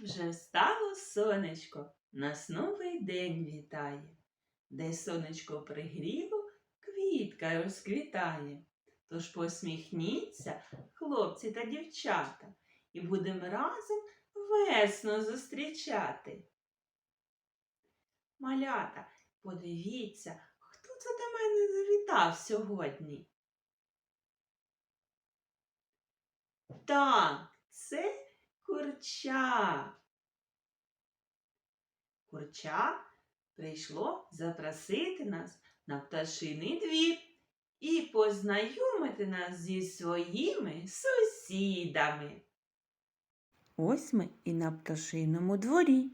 Вже стало сонечко, нас новий день вітає. Де сонечко пригріло, квітка розквітає. Тож посміхніться, хлопці та дівчата, і будемо разом весну зустрічати. Малята, подивіться, хто це до мене завітав сьогодні? Так, це курча. Курча прийшло запросити нас на пташиний двір і познайомити нас зі своїми сусідами. Ось ми і на пташиному дворі.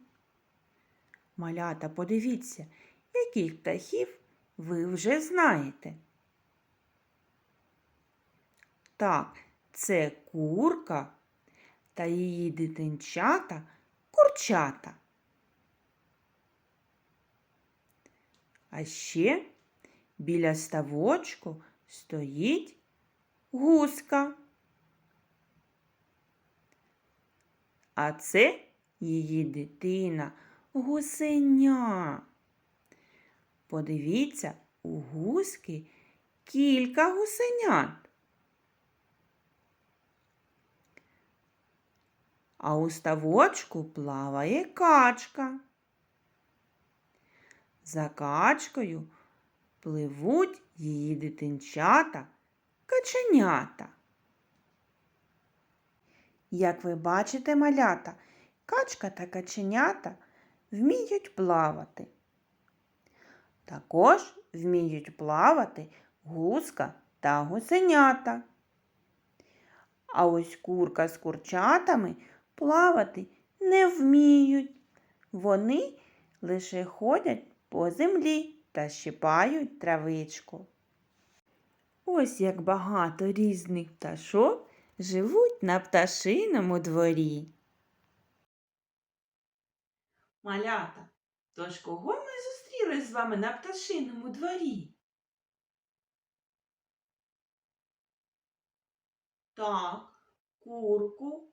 Малята, подивіться, яких птахів ви вже знаєте. Так, це курка та її дитинчата курчата. А ще біля ставочку стоїть гуска. А це її дитина гусеня. Подивіться, у гуски кілька гусенят. А у ставочку плаває качка. За качкою пливуть її дитинчата, каченята. Як ви бачите, малята, качка та каченята вміють плавати. Також вміють плавати гуска та гусенята. А ось курка з курчатами плавати не вміють. Вони лише ходять по землі та щипають травичку. Ось як багато різних пташок живуть на пташиному дворі. Малята, тож кого ми зустріли з вами на пташиному дворі? Так, курку,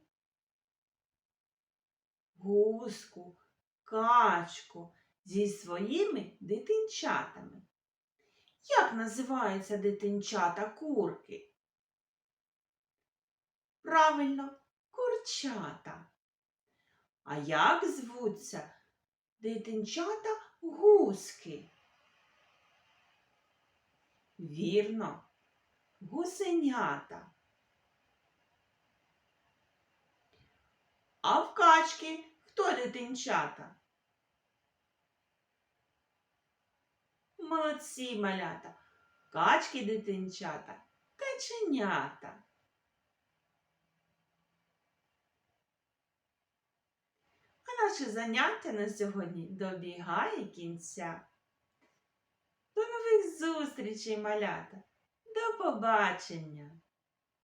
гуску, качку зі своїми дитинчатами. Як називаються дитинчата курки? Правильно, курчата. А як звуться дитинчата гуски? Вірно, гусенята. А в качки хто дитинчата? Молодці малята. Качки дитинчата, каченята. А наше заняття на сьогодні добігає кінця. До нових зустрічей, малята. До побачення!